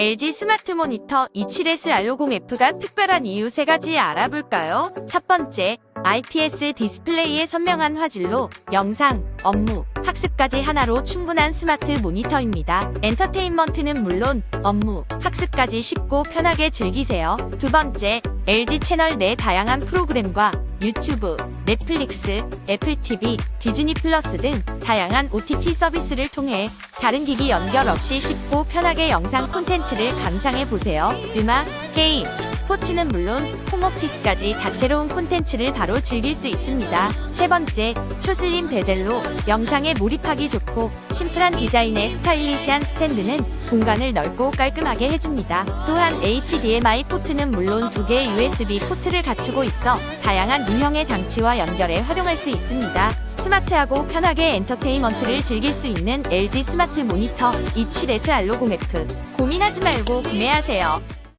LG 스마트 모니터 27S R50F가 특별한 이유 세 가지 알아볼까요? 첫 번째, IPS 디스플레이의 선명한 화질로 영상, 업무, 학습까지 하나로 충분한 스마트 모니터입니다. 엔터테인먼트는 물론 업무, 학습까지 쉽고 편하게 즐기세요. 두 번째, LG 채널 내 다양한 프로그램과 유튜브, 넷플릭스, 애플 TV, 디즈니 플러스 등 다양한 OTT 서비스를 통해 다른 기기 연결 없이 쉽고 편하게 영상 콘텐츠를 감상해 보세요. 음악, 게임, 스포츠는 물론 홈오피스까지 다채로운 콘텐츠를 바로 즐길 수 있습니다. 세 번째, 초슬림 베젤로 영상에 몰입하기 좋고 심플한 디자인의 스타일리시한 스탠드는 공간을 넓고 깔끔하게 해줍니다. 또한 HDMI 포트는 물론 두 개의 USB 포트를 갖추고 있어 다양한 유형의 장치와 연결해 활용할 수 있습니다. 스마트하고 편하게 엔터테인먼트를 즐길 수 있는 LG 스마트 모니터 27S R50F 고민하지 말고 구매하세요.